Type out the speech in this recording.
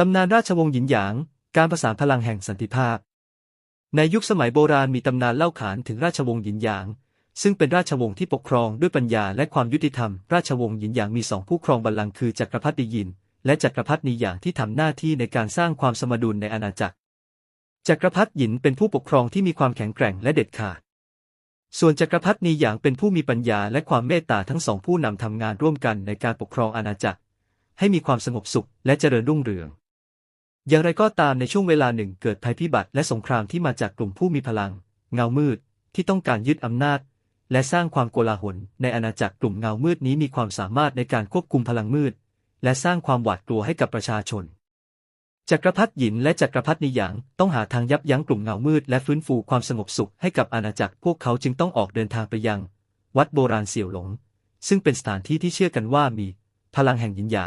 ตำนานราชวงศ์หยินหยาง การประสานพลังแห่งสันติภาพ ในยุคสมัยโบราณมีตำนานเล่าขานถึงราชวงศ์หยินหยาง ซึ่งเป็นราชวงศ์ที่ปกครองด้วยปัญญาและความยุติธรรม ราชวงศ์หยินหยางมีสองผู้ครองบัลลังก์คือจักรพรรดิยิน และจักรพรรดินีหยางที่ทำหน้าที่ในการสร้างความสมดุลในอาณาจักร จักรพรรดิหยินเป็นผู้ปกครองที่มีความแข็งแกร่งและเด็ดขาด ส่วนจักรพรรดินีหยางเป็นผู้มีปัญญาและความเมตตาทั้งสองผู้นำทำงานร่วมกันในการปกครองอาณาจักร ให้มีความสงบสุขและเจริญรุ่งเรือง อย่างไรก็ตามในช่วงเวลาหนึ่งเกิดภัยพิบัติและสงครามที่มาจากกลุ่มผู้มีพลัง เงามืด ที่ต้องการยึดอำนาจ และสร้างความโกลาหลในอาณาจักรกลุ่มเงามืดนี้มีความสามารถในการควบคุมพลังมืด และสร้างความหวาดกลัวให้กับประชาชน จักรพรรดิหยินและจักรพรรดินีหยางต้องหาทางยับยั้งกลุ่มเงามืด และฟื้นฟูความสงบสุขให้กับอาณาจักรพวกเขาจึงต้องออกเดินทางไปยัง วัดโบราณเสี่ยวหลง ซึ่งเป็นสถานที่ที่เชื่อกันว่ามี พลังแห่งหยินหยาง